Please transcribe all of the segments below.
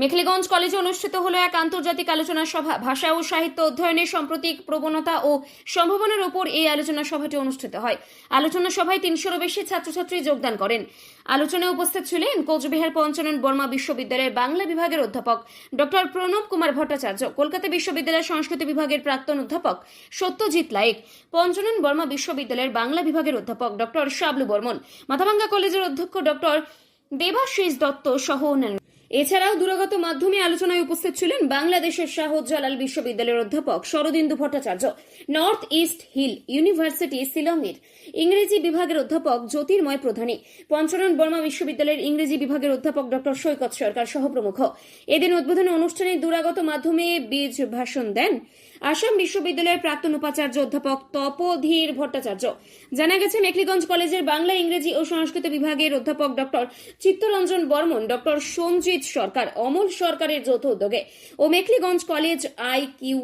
মেখলিগঞ্জ কলেজে অনুষ্ঠিত হলো এক আন্তর্জাতিক আলোচনা সভা। ভাষা ও সাহিত্য অধ্যয়নের সাম্প্রতিক প্রবণতা ও সম্ভাবনার উপর এই আলোচনা সভাটি অনুষ্ঠিত হয়। আলোচনা সভায় তিনশোরও বেশি ছাত্রছাত্রী যোগদান করেন। আলোচনায় উপস্থিত ছিলেন কোচবিহার পঞ্চানন বর্মা বিশ্ববিদ্যালয়ের বাংলা বিভাগের অধ্যাপক ডক্টর প্রণব কুমার ভট্টাচার্য, কলকাতা বিশ্ববিদ্যালয়ের সংস্কৃত বিভাগের প্রাক্তন অধ্যাপক সত্যজিৎ লায়েক, পঞ্চানন বর্মা বিশ্ববিদ্যালয়ের বাংলা বিভাগের অধ্যাপক ডক্টর শাবলু বর্মন, মাথাভাঙ্গা কলেজের অধ্যক্ষ ডক্টর দেবাশিস দত্ত সহ অন্যান্য। এছাড়াও দূরগত মাধ্যমে আলোচনায় উপস্থিত ছিলেন বাংলাদেশের শাহজালাল বিশ্ববিদ্যালয়ের অধ্যাপক Saradindu Bhattacharya, north east hill university শিলংয়ের ইংরেজি বিভাগের অধ্যাপক জ্যোতির্ময় প্রধানী, পঞ্চরণ বর্মা বিশ্ববিদ্যালয়ের ইংরেজি বিভাগের অধ্যাপক ড সৈকত সরকার সহ প্রমুখ। এদিন উদ্বোধনী অনুষ্ঠানে দূরাগত মাধ্যমে বীজ ভাষণ দেন আসাম বিশ্ববিদ্যালয়ের প্রাক্তন উপাচার্য অধ্যাপক তপধীর ভট্টাচার্য। জানা গেছে, মেখলিগঞ্জ কলেজের বাংলা, ইংরেজি ও সংস্কৃত বিভাগের অধ্যাপক ডক্টর চিত্তরঞ্জন বর্মন ডক্টর সঞ্জিত সরকার, অমল সরকারের যৌথ উদ্যোগে ও Mekhliganj college I Q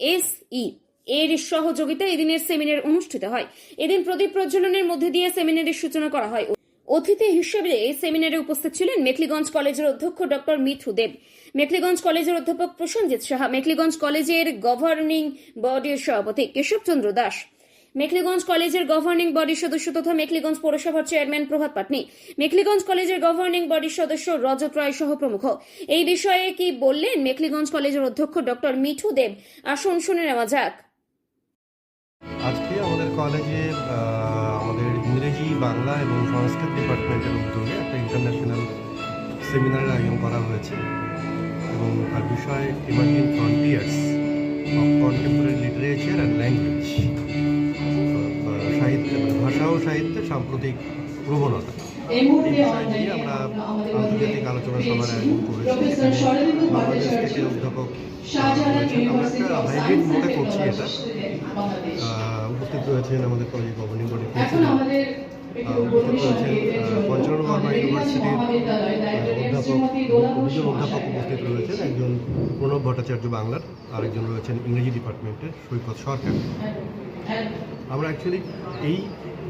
S E এর সহযোগিতায় এদিনের সেমিনার অনুষ্ঠিত হয়। এদিন প্রদীপ প্রজ্বলনের মধ্যে দিয়ে সেমিনারের সূচনা করা হয়। অতিথি হিসেবে এই সেমিনারে উপস্থিত ছিলেন মেখলিগঞ্জ কলেজের অধ্যক্ষ ডক্টর মিঠু দেব। মেখলিগঞ্জ কলেজের অধ্যাপক প্রসেনজিৎ সাহা মেখলিগঞ্জ কলেজের গভর্নিং বডির সভাপতি কেশবচন্দ্র দাস মেখলিগঞ্জ কলেজের গভর্নিং বডির সদস্য তথা মেখলিগঞ্জ পৌরসভার চেয়ারম্যান প্রভাত পাটনি মেখলিগঞ্জ কলেজের গভর্নিং বডির সদস্য রজত রায় সহ প্রমুখ। এই বিষয়ে কি বললেন মেখলিগঞ্জ কলেজের অধ্যক্ষ ডক্টর মিঠু দেব? আসুন শুনে নেওয়া যাক। আজকে আমাদের কলেজে আহ, আমাদের ইংরেজি বাংলা এবং সংস্কৃত ডিপার্টমেন্টের উদ্যোগে একটা ইন্টারন্যাশনাল সেমিনারের আয়োজন করা হয়েছে এবং তার বিষয় emerging frontiers of contemporary literature and language সাহিত্য মানে ভাষা ও সাহিত্যের সাম্প্রতিক প্রবণতা। এই এই বিষয় নিয়ে আমরা আন্তর্জাতিক আলোচনা সভার আয়োজন করেছি। বাংলাদেশ থেকে অধ্যাপক শাহজালাল রয়েছেন। আমরা একটা হাইব্রিড মোডে করছি এটা। উপস্থিত রয়েছেন আমাদের কলেজের গভর্নিং বডি পঞ্চরণ বর্মা ইউনিভার্সিটির অধ্যাপক দুজন অধ্যাপক। উপস্থিত রয়েছেন একজন প্রণব ভট্টাচার্য বাংলার, আরেকজন রয়েছেন ইংরেজি ডিপার্টমেন্টের সৈকত সরকার আমরা অ্যাকচুয়ালি এই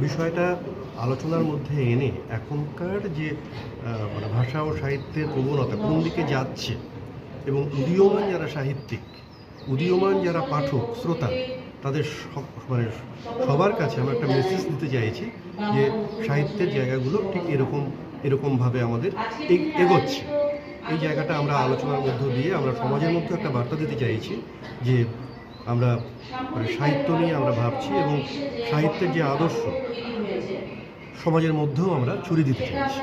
বিষয়টা আলোচনার মধ্যে এনে এখনকার যে মানে ভাষা ও সাহিত্যের প্রবণতা কোন দিকে যাচ্ছে এবং উদীয়মান যারা সাহিত্যিক, উদীয়মান যারা পাঠক, শ্রোতা তাদের মানে সবার কাছে আমরা একটা মেসেজ দিতে চাইছি যে সাহিত্যের জায়গাগুলো ঠিক এরকম, এরকমভাবে আমাদের এগ- এগোচ্ছে। এই জায়গাটা আমরা আলোচনার মধ্য দিয়ে আমরা সমাজের মধ্যে একটা বার্তা দিতে চাইছি যে আমরা মানে সাহিত্য নিয়ে আমরা ভাবছি এবং সাহিত্যের যে আদর্শ, সমাজের মধ্যেও আমরা ছড়িয়ে দিতে চাইছি।